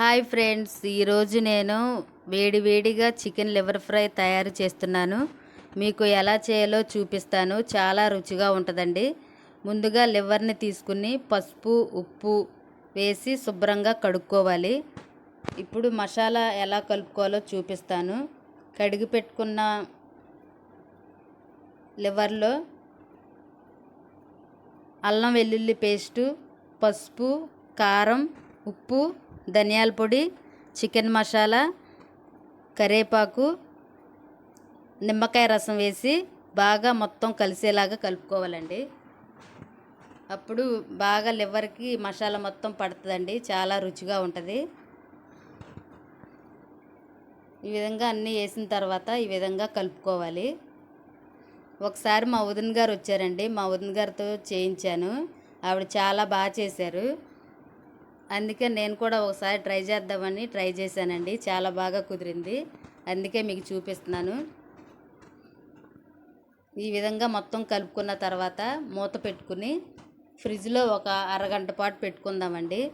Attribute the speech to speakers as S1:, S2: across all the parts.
S1: Hi friends ఈరోజు నేను వేడివేడిగా చికెన్ లివర్ ఫ్రై తయారు చేస్తున్నాను. మీకు ఎలా చేయాలో చూపిస్తాను. చాలా రుచిగా ఉంటుందండి. ముందుగా లివర్ని తీసుకుని పసుపు ఉప్పు వేసి శుభ్రంగా కడుక్కోవాలి. ఇప్పుడు మసాలా ఎలా కలుపుకోవాలో చూపిస్తాను. కడిగి పెట్టుకున్న లివర్లో అల్లం వెల్లుల్లి పేస్టు పసుపు కారం ఉప్పు ధనియాల పొడి చికెన్ మసాలా కరేపాకు నిమ్మకాయ రసం వేసి బాగా మొత్తం కలిసేలాగా కలుపుకోవాలండి. అప్పుడు బాగా లివర్కి మసాలా మొత్తం పడుతుందండి చాలా రుచిగా ఉంటుంది. ఈ విధంగా అన్నీ వేసిన తర్వాత ఈ విధంగా కలుపుకోవాలి. ఒకసారి మా వదిన గారు వచ్చారండి మా వదిన గారితో చేయించాను. ఆవిడ చాలా బాగా చేశారు. అందుకే నేను కూడా ఒకసారి ట్రై చేద్దామని ట్రై చేశానండి. చాలా బాగా కుదిరింది. అందుకే మీకు చూపిస్తున్నాను. ఈ విధంగా మొత్తం కలుపుకున్న తర్వాత మూత పెట్టుకుని ఫ్రిడ్జ్లో ఒక అరగంట పాటు పెట్టుకుందామండి.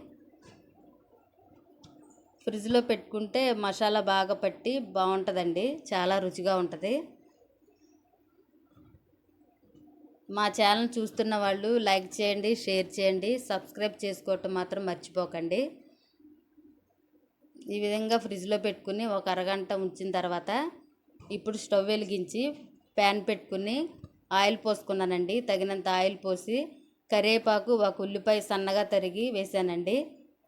S1: ఫ్రిడ్జ్లో పెట్టుకుంటే మసాలా బాగా పట్టి బాగుంటుందండి. చాలా రుచిగా ఉంటుంది. మా ఛానల్ చూస్తున్న వాళ్ళు లైక్ చేయండి షేర్ చేయండి సబ్స్క్రైబ్ చేసుకోవటం మాత్రం మర్చిపోకండి. ఈ విధంగా ఫ్రిడ్జ్లో పెట్టుకుని ఒక అరగంట ఉంచిన తర్వాత ఇప్పుడు స్టవ్ వెలిగించి ప్యాన్ పెట్టుకుని ఆయిల్ పోసుకున్నానండి. తగినంత ఆయిల్ పోసి కరివేపాకు ఒక ఉల్లిపాయ సన్నగా తరిగి వేసానండి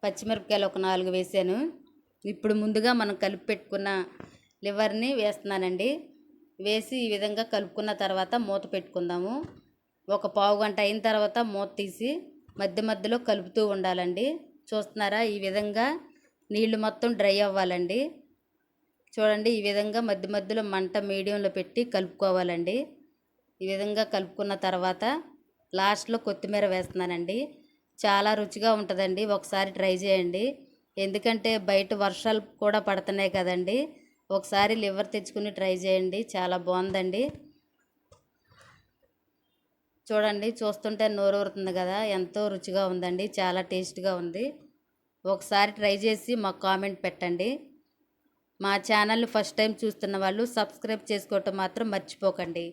S1: పచ్చిమిరపకాయలు ఒక నాలుగు వేసాను ఇప్పుడు ముందుగా మనం కలిపి పెట్టుకున్న లివర్ని వేస్తున్నానండి. వేసి ఈ విధంగా కలుపుకున్న తర్వాత మూత పెట్టుకుందాము. ఒక పావు గంట అయిన తర్వాత మూత తీసి మధ్య మధ్యలో కలుపుతూ ఉండాలండి. చూస్తున్నారా? ఈ విధంగా నీళ్ళు మొత్తం డ్రై అవ్వాలండి. చూడండి ఈ విధంగా మధ్య మధ్యలో మంట మీడియంలో పెట్టి కలుపుకోవాలండి. ఈ విధంగా కలుపుకున్న తర్వాత లాస్ట్లో కొత్తిమీర వేస్తున్నానండి. చాలా రుచిగా ఉంటుందండి. ఒకసారి ట్రై చేయండి. ఎందుకంటే బయట వర్షాలు కూడా పడుతున్నాయి కదండి. ఒకసారి లివర్ తెచ్చుకుని ట్రై చేయండి. చాలా బాగుందండి. చూడండి చూస్తుంటే నోరూరుతుంది కదా. ఎంతో రుచిగా ఉందండి. చాలా టేస్ట్గా ఉంది. ఒకసారి ట్రై చేసి మాకు కామెంట్ పెట్టండి. మా ఛానల్ ఫస్ట్ టైం చూస్తున్న వాళ్ళు సబ్స్క్రైబ్ చేసుకోవటం మాత్రం మర్చిపోకండి.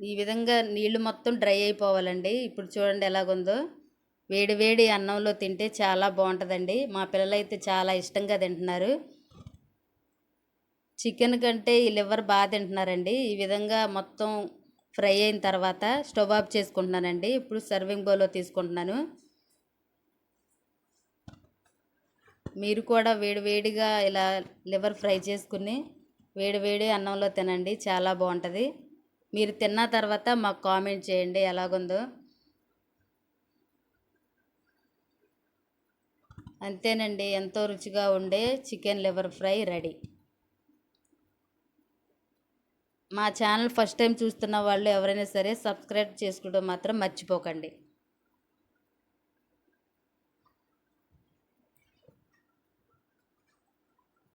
S1: ఈ విధంగా నీళ్ళు మొత్తం డ్రై అయిపోవాలండి. ఇప్పుడు చూడండి ఎలాగుందో. వేడి వేడి అన్నంలో తింటే చాలా బాగుంటుందండి. మా పిల్లలైతే చాలా ఇష్టంగా తింటున్నారు. చికెన్ కంటే ఈ లివర్ బాగా తింటున్నారండి. ఈ విధంగా మొత్తం ఫ్రై అయిన తర్వాత స్టవ్ ఆఫ్ చేసుకుంటున్నానండి. ఇప్పుడు సర్వింగ్ బౌల్లో తీసుకుంటున్నాను. మీరు కూడా వేడివేడిగా ఇలా లివర్ ఫ్రై చేసుకుని వేడివేడి అన్నంలో తినండి. చాలా బాగుంటుంది. మీరు తిన్న తర్వాత మాకు కామెంట్ చేయండి ఎలాగుందో. అంతేనండి. ఎంతో రుచిగా ఉండే చికెన్ లివర్ ఫ్రై రెడీ. మా ఛానల్ ఫస్ట్ టైం చూస్తున్న వాళ్ళు ఎవరైనా సరే సబ్స్క్రైబ్ చేసుకోవడం మాత్రం మర్చిపోకండి.